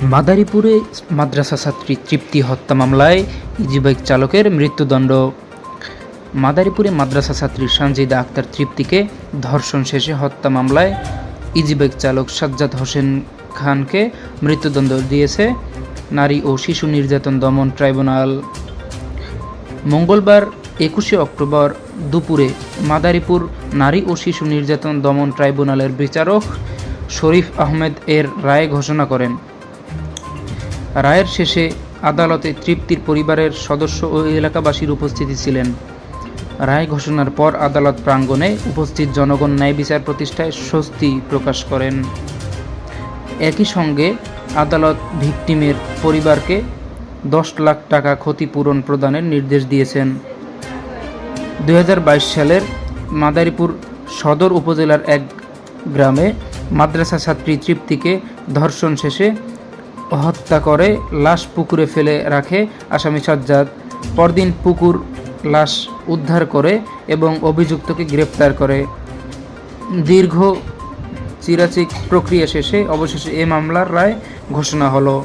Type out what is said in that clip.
মাদারীপুরে মাদ্রাসা ছাত্রী তৃপ্তি হত্যা মামলায় ইজিবাইক চালকের মৃত্যুদণ্ড। মাদারীপুরে মাদ্রাসা ছাত্রী সানজিদা আক্তার তৃপ্তিকে ধর্ষণ শেষে হত্যা মামলায় ইজিবাইক চালক সাজ্জাদ হোসেন খানকে মৃত্যুদণ্ড দিয়েছে নারী ও শিশু নির্যাতন দমন ট্রাইব্যুনাল। মঙ্গলবার একুশে অক্টোবর দুপুরে মাদারীপুর নারী ও শিশু নির্যাতন দমন ট্রাইব্যুনালের বিচারক শরীফ আহমেদ এর রায় ঘোষণা করেন। রায়ের শেষে আদালতে তৃপ্তির পরিবারের সদস্য ও এলাকাবাসীর উপস্থিতি ছিলেন। রায় ঘোষণার পর আদালত প্রাঙ্গণে উপস্থিত জনগণ ন্যায় বিচার প্রতিষ্ঠায় স্বস্তি প্রকাশ করেন। একই সঙ্গে আদালত ভিকটিমের পরিবারকে দশ লাখ টাকা ক্ষতিপূরণ প্রদানের নির্দেশ দিয়েছেন। দু হাজার বাইশ সালের মাদারীপুর সদর উপজেলার এক গ্রামে মাদ্রাসা ছাত্রী তৃপ্তিকে ধর্ষণ শেষে হত্যা করে, লাশ পুকুরে ফেলে রাখে আসামি সাজ্জাদ। পরদিন পুকুর লাশ উদ্ধার করে এবং অভিযুক্তকে গ্রেপ্তার করে। দীর্ঘ চিরাচিক প্রক্রিয়া শেষে অবশেষে এ মামলার রায় ঘোষণা হলো।